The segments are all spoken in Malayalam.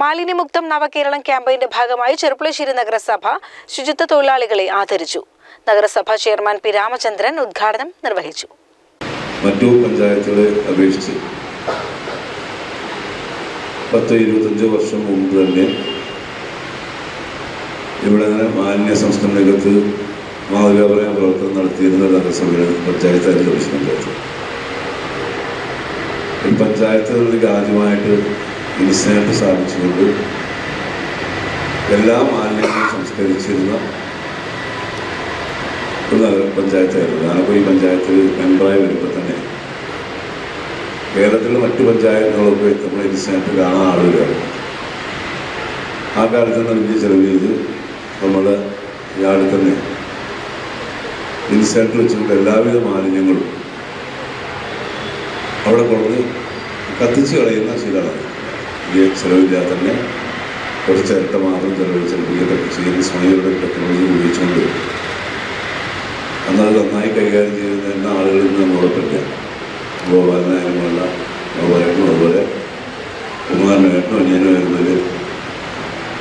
മാലിന്യമുക്തം നവകേരളം ക്യാമ്പയിന്റെ ഭാഗമായി ചെറുപ്പുളശ്ശേരി നഗരസഭ ശുചിത്വ തൊഴിലാളികളെ ആദരിച്ചു. നഗരസഭ ചെയർമാൻ പി രാമചന്ദ്രൻ ഉദ്ഘാടനം നിർവഹിച്ചു. മറ്റു പഞ്ചായത്തുകളെ അപേക്ഷിച്ച് പത്ത് ഇരുപത്തഞ്ച് വർഷം മുമ്പ് തന്നെ ഇവിടെ അങ്ങനെ മാലിന്യ സംസ്കരണ രംഗത്ത് മാതൃകാപരമായ പ്രവർത്തനം നടത്തിയിരുന്ന നഗരസഭയുടെ പഞ്ചായത്ത് ഈ പഞ്ചായത്തുകളിലേക്ക് ആദ്യമായിട്ട് ഇൻസിഡന്റ് സ്ഥാപിച്ചുകൊണ്ട് എല്ലാ മാലിന്യങ്ങളും സംസ്കരിച്ചിരുന്ന ഒരു നഗര പഞ്ചായത്തായിരുന്നു. ആലപ്പുഴ പഞ്ചായത്തിൽ മെമ്പറായി വരുമ്പോൾ തന്നെ കേരളത്തിലെ മറ്റു പഞ്ചായത്തുകളൊക്കെ നമ്മൾ ഇൻസിഡന്റ് കാണാൻ ആളുകളാണ് ആ കാലത്ത് നിന്ന് ചെലവ് ചെയ്ത് നമ്മൾ ഇയാളിൽ തന്നെ ഇൻസിഡന്റ് വെച്ചുകൊണ്ട് എല്ലാവിധ മാലിന്യങ്ങളും അവിടെ കൊണ്ട് കത്തിച്ച് കളയുന്ന ശീലമാണ്. വലിയ ചിലവില്ലാതെ തന്നെ കുറച്ച് ഇരട്ട മാത്രം ചെലവഴിച്ച് പുതിയ ചെയ്യുന്ന സ്വയങ്ങളുടെ ടെക്നോളജി ഉപയോഗിച്ചുകൊണ്ട് അന്നത് നന്നായി കൈകാര്യം ചെയ്യുന്ന ആളുകളിൽ നിന്ന് നമ്മളോടൊപ്പമില്ല ഗോപാലനായാലുമുള്ള ഗോപാലനും അതുപോലെ കുമാരനായിട്ടും അനിയനും വരുന്നതിൽ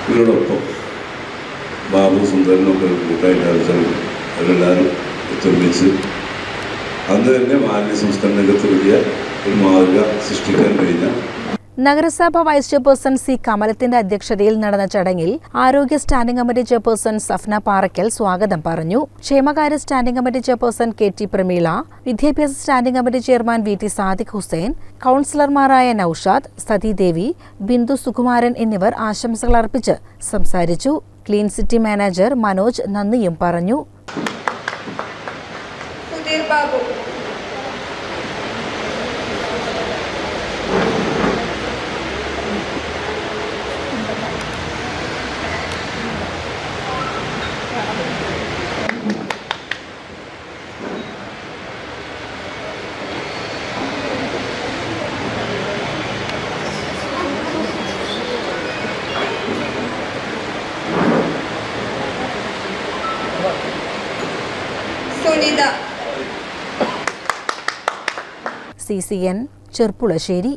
ഇവരോടൊപ്പം ബാബു സുന്ദരനൊക്കെ ഒക്കെ കൂട്ടായിട്ട് ആവശ്യം അവരെല്ലാവരും ഒത്തൊരുമിച്ച് അന്ന് തന്നെ മാലിന്യ സംസ്കരണ രംഗത്ത് വലിയ ഒരു മാതൃക സൃഷ്ടിക്കാൻ കഴിഞ്ഞ നഗരസഭ വൈസ് ചെയർപേഴ്സൺ സി കമലത്തിന്റെ അധ്യക്ഷതയിൽ നടന്ന ചടങ്ങിൽ ആരോഗ്യ standing committee chairperson Safna Parakkal സ്വാഗതം പറഞ്ഞു. ക്ഷേമകാര്യ standing committee chairperson K T Prameela വിദ്യാഭ്യാസ standing committee chairman V T Sadiq Hussain കൌൺസിലർമാരായ Noushad Sathidevi Bindu Sukumaran എന്നിവർ ആശംസകൾ അർപ്പിച്ച് സംസാരിച്ചു. ക്ലീൻ സിറ്റി മാനേജർ മനോജ് നന്ദിയും പറഞ്ഞു. Sunitha C C N Cherpulassery.